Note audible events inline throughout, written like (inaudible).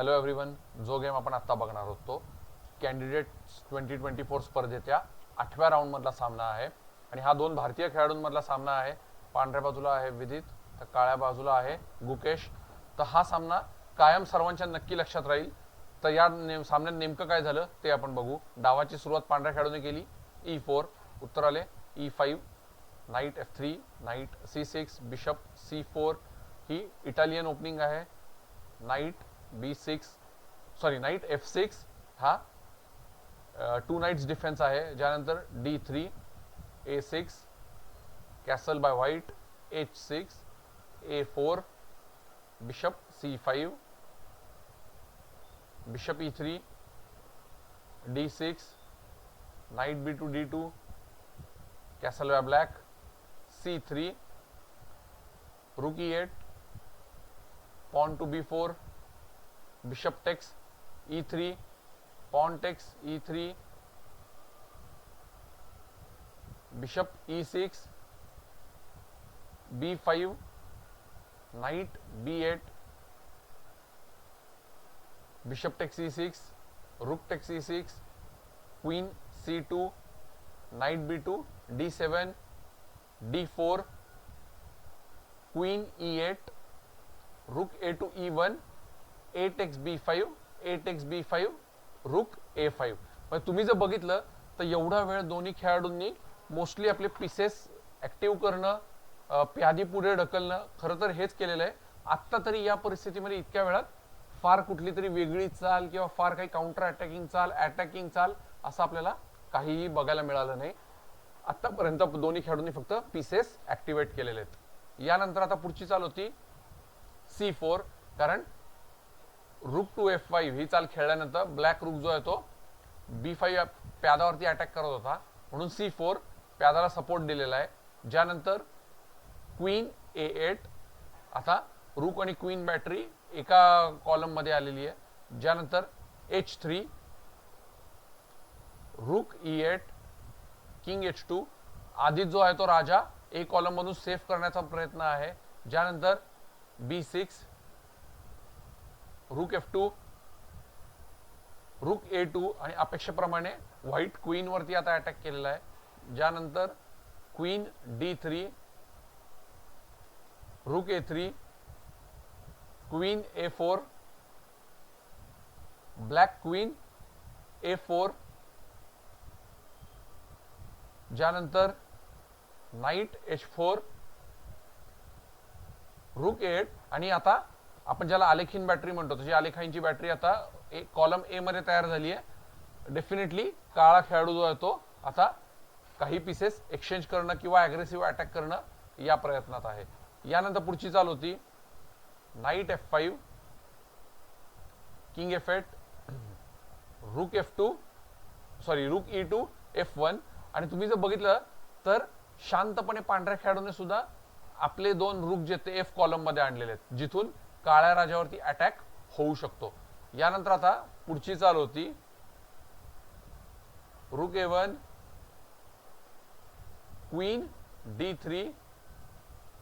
Hello everyone जो game आपण आत्ता बघणार आहोत तो कॅन्डिडेट्स ट्वेंटी ट्वेंटी फोर स्पर्धेच्या आठव्या राऊंडमधला सामना आहे. आणि हा दोन भारतीय खेळाडूंमधला सामना आहे. पांढऱ्या बाजूला आहे विदित तर काळ्या बाजूला आहे गुकेश. तर हा सामना कायम सर्वांच्या नक्की लक्षात राहील. तर या नेम सामन्यात नेमकं काय झालं ते आपण बघू. डावाची सुरुवात पांढऱ्या खेळाडूने केली. E ई फोर उत्तर आले. E five knight f three knight c six bishop c four ही इटालियन ओपनिंग आहे. Knight b six sorry knight f six हा टू नाईट्स डिफेन्स आहे ज्यानंतर d three a six castle by white h six a four bishop c five bishop e three d six knight b two d two castle by black c three rook e eight pawn to b b4 bishop takes e three pawn takes e three bishop e six b five knight b eight bishop takes e six rook takes e six queen c two knight b two d seven d four queen e eight rook a two e one a to e1 a takes b5 a takes b5 rook a5 म्हणजे तुम्ही जर बघितलं तर एवढा वेळ दोन्ही खेळाडूंनी mostly आपले पीसेस ऍक्टिव्ह करणं प्यादी पुढे ढकलणं खरं तर हेच केलेलं आहे. आत्ता तरी या परिस्थितीमध्ये इतक्या वेळात फार कुठली तरी वेगळी चाल किंवा फार काही काउंटर अटॅकिंग चाल अटॅकिंग चाल असं आपल्याला काहीही बघायला मिळालं नाही. आतापर्यंत दोन्ही खेळाडूंनी फक्त पीसेस ऍक्टिव्हेट केलेले आहेत. यानंतर आता पुढची चाल होती सी फोर कारण रुक टू एफ फाईव्ह ही चाल खेळल्यानंतर ब्लॅक रुक जो आहे तो बी फाईव्ह प्यादावरती अटॅक करत होता. म्हणून सी फोर प्यादाला सपोर्ट दिलेला आहे. ज्यानंतर क्वीन ए एट आता रुक आणि क्वीन बॅटरी एका कॉलममध्ये आलेली आहे. ज्यानंतर h three rook e eight king h two आधी जो आहे तो राजा ए कॉलममधून सेफ करण्याचा प्रयत्न आहे. ज्यानंतर b six rook f two rook a two आणि अपेक्षेप्रमाणे व्हाईट क्वीन वरती आता अटॅक केलेला आहे. ज्यानंतर queen d three rook a three queen a four black queen a four ज्यानंतर knight h four rook eight आणि आता आपण ज्याला आलेखीन बॅटरी म्हणतो तशी आलेखाईंची बॅटरी आता एक कॉलम ए मध्ये तयार झाली आहे डेफिनेटली काळा खेळाडू जो आहे तो आता काही पीसेस एक्सचेंज करणं किंवा अग्रेसिव्ह अटॅक करणं या प्रयत्नात आहे. यानंतर पुढची चाल होती knight f five king f eight rook f two sorry rook e two f one आणि तुम्ही जर बघितलं तर शांतपणे पांढऱ्या खेळाडूने सुद्धा आपले दोन रुक जे ते एफ कॉलममध्ये आणलेले आहेत. जिथून काळ्या राजावरती अटॅक होऊ शकतो. यानंतर आता पुढची चाल होती. Rook a one queen d three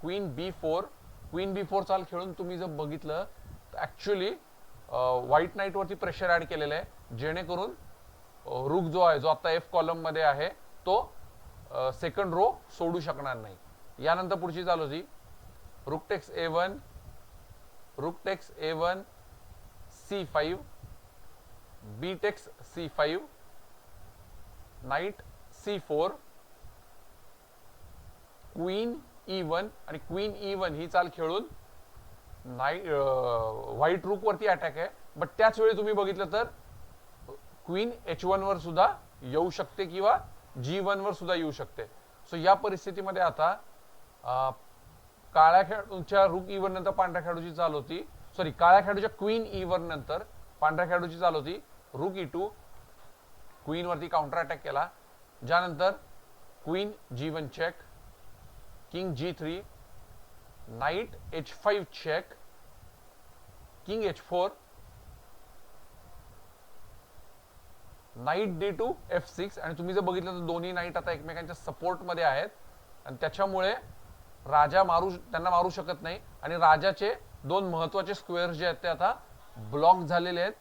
queen b four queen b four चाल खेळून तुम्ही जर बघितलं तर ॲक्च्युली व्हाईट नाईट वरती प्रेशर ऍड केलेलं आहे. जेणेकरून रुक जो आहे जो आता एफ कॉलममध्ये आहे तो सेकंड रो सोडू शकणार नाही. यानंतर पुढची चाल होती. Rook takes a one rook takes a one c five b takes c five knight c four queen e one आणि क्वीन ई वन ही चाल खेळून नाईट व्हाईट रुक वरती अटॅक आहे. बट त्याच वेळी तुम्ही बघितलं तर क्वीन एच वन वर सुद्धा येऊ शकते किंवा जी वन वर सुद्धा येऊ शकते. सो या परिस्थितीमध्ये आता काळ्या खेळाडूच्या रुक ई e नंतर पांढऱ्या खेळाडूची चाल होती. सॉरी काळ्या खेळाडूच्या क्वीन ई e नंतर पांढऱ्या खेळाडूची चाल होती. रुक ई टू क्वीन वरती काउंटर अटॅक केला. ज्यानंतर queen g one check king g three knight h five check king h four knight d two f six आणि तुम्ही जर बघितलं तर दोन्ही नाईट आता एकमेकांच्या सपोर्टमध्ये आहेत. आणि त्याच्यामुळे राजा मारू त्यांना मारू शकत नाही. आणि राजाचे दोन महत्त्वाचे स्क्वेअर जे आहेत ते आता ब्लॉक झालेले आहेत.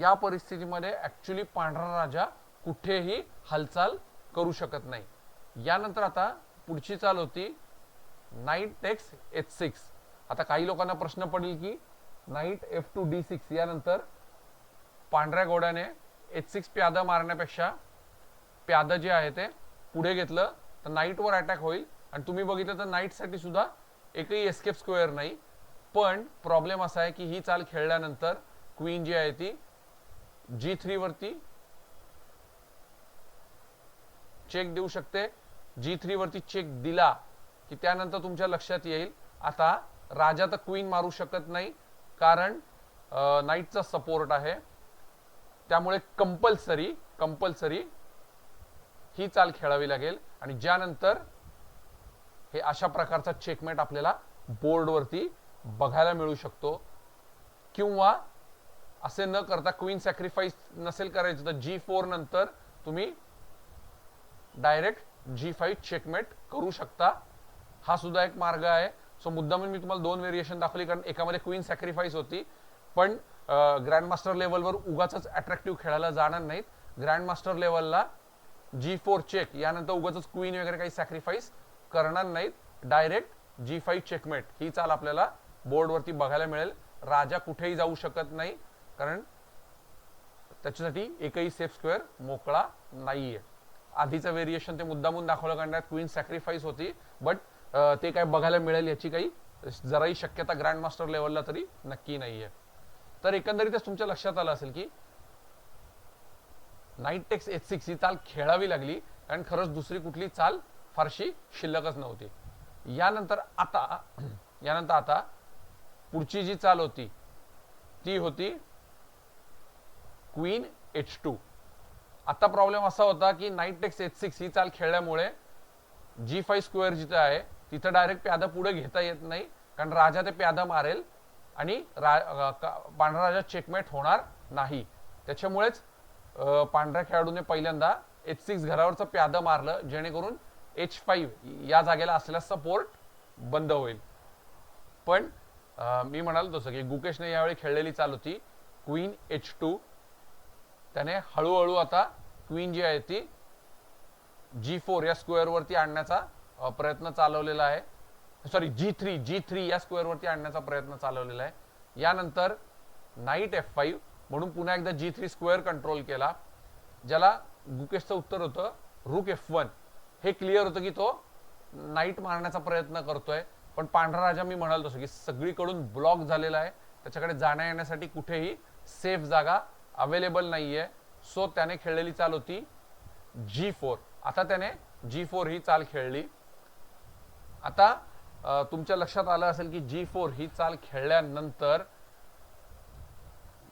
या परिस्थितीमध्ये ऍक्च्युली पांढरा राजा कुठेही हालचाल करू शकत नाही. यानंतर आता पुढची चाल होती नाईट टेक्स एच सिक्स आता काही लोकांना प्रश्न पडेल की knight f two d six यानंतर पांढऱ्या घोड्याने एच सिक्स प्यादा मारण्यापेक्षा प्यादं जे आहे ते पुढे घेतलं तर नाईटवर अटॅक होईल. आणि तुम्ही बघितलं तर नाईटसाठी सुद्धा एकही एस्केप स्क्वेअर नाही. पण प्रॉब्लेम असा आहे की ही चाल खेळल्यानंतर क्वीन जी आहे ती जी थ्री वरती चेक देऊ शकते. जी थ्री वरती चेक दिला की त्यानंतर तुमच्या लक्षात येईल. आता राजा तर क्वीन मारू शकत नाही कारण नाईटचा सपोर्ट आहे. त्यामुळे कंपल्सरी कंपल्सरी ही चाल खेळावी लागेल. आणि ज्यानंतर हे अशा प्रकारचा चेकमेट आपल्याला बोर्डवरती बघायला मिळू शकतो. किंवा असे न करता क्वीन सॅक्रिफाईस नसेल करायचं तर जी फोर नंतर तुम्ही डायरेक्ट जी फाईव्ह चेकमेट करू शकता. हा सुद्धा एक मार्ग आहे. सो मुद्दामून मी तुम्हाला दोन व्हेरिएशन दाखवली कारण एकामध्ये क्वीन सॅक्रिफाईस होती. पण ग्रँड मास्टर लेवलवर उगाच अट्रॅक्टिव्ह खेळायला जाणार नाहीत. ग्रँड मास्टर लेवलला जी फोर चेक यानंतर उगाच क्वीन वगैरे काही सॅक्रिफाईस करणार नाहीत. डायरेक्ट जी फाईव्ह चेकमेट ही चाल आपल्याला बोर्डवरती बघायला मिळेल. राजा कुठेही जाऊ शकत नाही कारण त्याच्यासाठी एकही सेफ स्क्वेअर मोकळा नाहीये. आधीचं व्हेरिएशन ते मुद्दामून दाखवलं कारण क्वीन सॅक्रिफाईस होती बट ते काय बघायला मिळेल याची काही जराही शक्यता ग्रँड मास्टर लेवलला तरी नक्की नाहीये. तर एकंदरीतच तुमच्या लक्षात आलं असेल की नाईट टेक्स एच सिक्स ही चाल खेळावी लागली कारण खरंच दुसरी कुठली चाल फारशी शिल्लकच नव्हती. यानंतर आता (clears throat) यानंतर आता पुढची जी चाल होती ती होती क्वीन एच टू आता प्रॉब्लेम असा होता की नाईट टेक्स एच सिक्स ही चाल खेळल्यामुळे जी फाईव्ह स्क्वेअर जिथे आहे तिथं डायरेक्ट प्यादा पुढे घेता येत नाही कारण राजा ते प्यादा मारेल आणि रा- पांढरा राजा चेकमेट होणार नाही. त्याच्यामुळेच पांढऱ्या खेळाडूने पहिल्यांदा एच सिक्स घरावरचं प्यादं मारलं जेणेकरून एच फाईव्ह या जागेला असलेला सपोर्ट बंद होईल. पण मी म्हणालो तसं की गुकेशने यावेळी खेळलेली चाल होती क्वीन एच टू त्याने हळूहळू आता क्वीन जी आहे ती जी फोर या स्क्वेअरवरती आणण्याचा प्रयत्न चालवलेला आहे. Sorry g three g three या स्क्वेअरवरती आणण्याचा प्रयत्न चालवलेला आहे. यानंतर नाईट एफ फाईव्ह म्हणून पुन्हा एकदा जी थ्री स्क्वेअर कंट्रोल केला ज्याला गुकेशचं उत्तर होतं रुक एफ वन हे क्लिअर होतं की तो नाईट मारण्याचा प्रयत्न करतोय. पण पांढरा राजा मी म्हणाल तसं की सगळीकडून ब्लॉक झालेला आहे. त्याच्याकडे जाण्या येण्यासाठी कुठेही सेफ जागा अवेलेबल नाहीये. सो त्याने खेळलेली चाल होती जी फोर आता त्याने जी फोर ही चाल खेळली. आता तुमच्या लक्षात आलं असेल की जी फोर ही चाल खेळल्यानंतर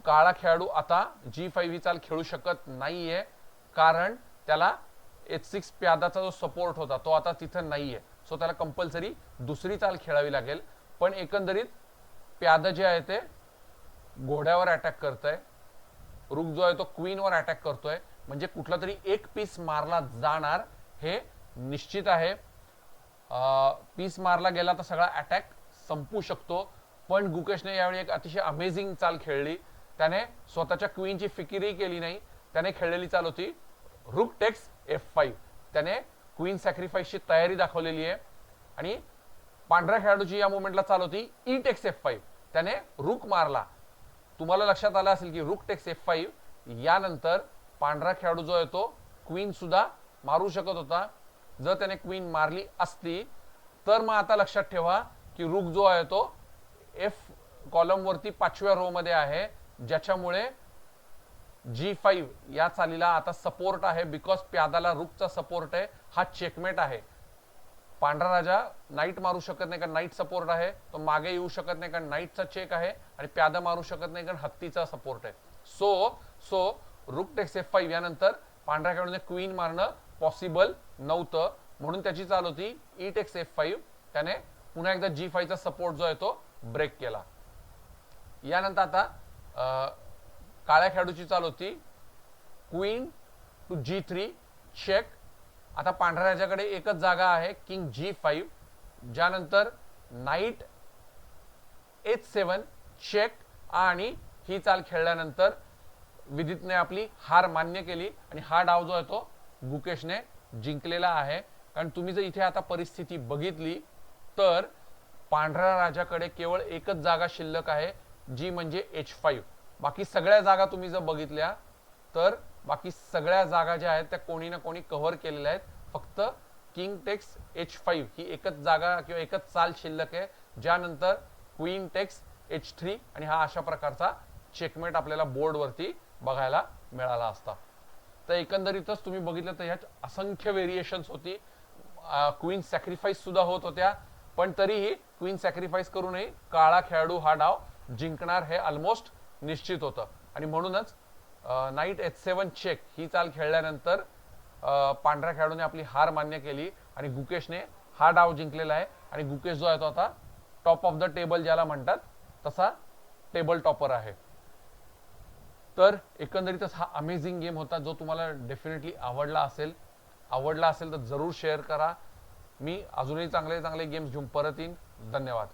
काळा खेळाडू आता जी फाईव्ह ही चाल खेळू शकत नाहीये. कारण त्याला एच सिक्स प्यादाचा जो सपोर्ट होता तो आता तिथं नाहीये. सो त्याला कंपल्सरी दुसरी चाल खेळावी लागेल. पण एकंदरीत प्यादा जे आहे ते घोड्यावर अटॅक करत आहे रुक जो आहे तो क्वीनवर अटॅक करतोय. म्हणजे कुठला तरी एक पीस मारला जाणार हे निश्चित आहे. पीस मारला गेला तर सगळा अटॅक संपू शकतो. पण गुकेशने यावेळी एक अतिशय अमेझिंग चाल खेळली. त्याने स्वतःच्या क्वीनची फिकिरी केली नाही. त्याने खेळलेली चाल होती रुक टेक्स एफ फाईव्ह त्याने क्वीन सॅक्रिफाईसची तयारी दाखवलेली आहे. आणि पांढऱ्या खेळाडूची या मुवमेंटला चालू होती. ई टेक्स एफ फाईव्ह त्याने रुक मारला. तुम्हाला लक्षात आलं असेल की रुक टेक्स एफ फाईव्ह यानंतर पांढरा खेळाडू जो आहे तो क्वीन सुद्धा मारू शकत होता. जर त्याने क्वीन मारली असती तर मग आता लक्षात ठेवा की रुक जो आहे तो एफ कॉलमवरती पाचव्या रो मध्ये आहे ज्याच्यामुळे जी फाईव्ह या चालीला आता सपोर्ट आहे बिकॉज प्यादाला रुकचा सपोर्ट आहे हा चेकमेट आहे. पांढरा राजा नाईट मारू शकत नाही कारण नाईट सपोर्ट आहे तो मागे येऊ शकत नाही कारण नाईटचा चेक आहे आणि प्यादा मारू शकत नाही कारण हत्तीचा सपोर्ट आहे. So so rook takes f five यानंतर पांढऱ्या खेळाडूने क्वीन मारणं पॉसिबल नव्हतं. म्हणून त्याची चाल होती ई टेक्स एफ फाईव्ह त्याने पुन्हा एकदा जी फाईव्हचा सपोर्ट जो आहे तो ब्रेक केला. यानंतर आता काळ्या खेळाडूची चाल होती. Queen to g three check आता पांढऱ्या राजाकडे एकच जागा आहे किंग जी फाईव्ह ज्यानंतर नाईट एच सेवन चेक आणि ही चाल खेळल्यानंतर विदितने आपली हार मान्य केली आणि हा डाव जो आहे तो गुकेशने जिंकलेला आहे. कारण तुम्ही जर इथे आता परिस्थिती बघितली तर पांढऱ्या राजाकडे केवळ एकच जागा शिल्लक आहे जी म्हणजे एच फाईव्ह बाकी सगळ्या जागा तुम्ही जर बघितल्या तर बाकी सगळ्या जागा ज्या आहेत त्या कोणी ना कोणी कव्हर केलेल्या आहेत. फक्त किंग टेक्स एच फाईव्ह ही एकच जागा किंवा एकच चाल शिल्लक आहे. ज्यानंतर क्वीन टेक्स एच थ्री आणि हा अशा प्रकारचा चेकमेट आपल्याला बोर्डवरती बघायला मिळाला असता. तर एकंदरीतच तुम्ही बघितलं तर ह्यात असंख्य व्हेरिएशन्स होती. क्वीन सॅक्रिफाईस सुद्धा होत होत्या. पण तरीही क्वीन सॅक्रिफाईस करूनही काळा खेळाडू हा डाव जिंकणार हे ऑलमोस्ट निश्चित होतं. आणि म्हणूनच नाईट एच सेवन चेक ही चाल खेळल्यानंतर पांढऱ्या खेळाडूने आपली हार मान्य केली आणि गुकेशने हा डाव जिंकलेला आहे. आणि गुकेश जो आहे तो आता टॉप ऑफ द टेबल ज्याला म्हणतात तसा टेबल टॉपर आहे. तर एकंदरीतच हा अमेझिंग गेम होता जो तुम्हाला डेफिनेटली आवडला असेल. आवडला असेल तर जरूर शेअर करा. मी अजूनही चांगले चांगले गेम्स घेऊन परत येईन. धन्यवाद.